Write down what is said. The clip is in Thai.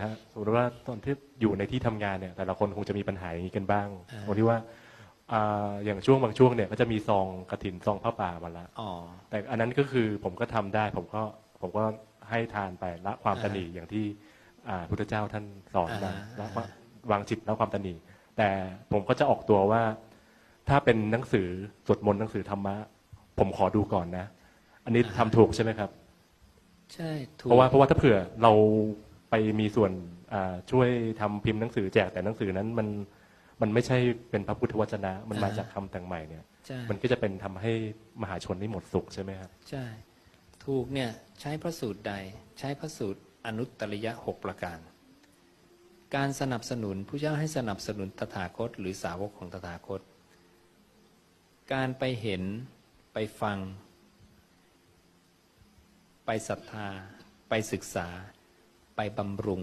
นะฮะสมมติว่าตอนที่อยู่ในที่ทำงานเนี่ยแต่ละคนคงจะมีปัญหาอย่างนี้กันบ้างอ่าตรงที่ว่าอ่าอย่างช่วงบางช่วงเนี่ยก็จะมีซองกระถินซองผ้าป่ามาละอ๋อแต่อันนั้นก็คือผมก็ทำได้ผมก็ผมก็ให้ทานไปละความอ่าตนีอย่างที่อ่าพุทธเจ้าท่านสอนมาอ่าละอ่าวางจิตละความตนีแต่ผมก็จะออกตัวว่า ถ้าเป็นหนังสือสวดมนต์หนังสือธรรมะ ผมขอดูก่อนนะ อันนี้ทำถูกใช่ไหมครับ ใช่ถูกเพราะว่าเพราะว่าถ้าเผื่อเรา ไปมีส่วนอ่าช่วยทำพิมพ์หนังสือแจกแต่หนังสือนั้นมันมันไม่ใช่เป็นพระพุทธวจนะ มันมาจากคำแต่งใหม่เนี่ยใช่มันก็จะเป็นทำให้มหาชนนี่หมดสุขใช่ไหมครับใช่ถูกเนี่ยใช้พระสูตรใดใช้พระสูตรอนุตตริยะหกประการ การสนับสนุนผู้เจ้าให้สนับสนุนตถาคต หรือสาวกของตถาคต การไปเห็นไปฟัง ไปศรัทธา ไปศึกษา ไปบำรุง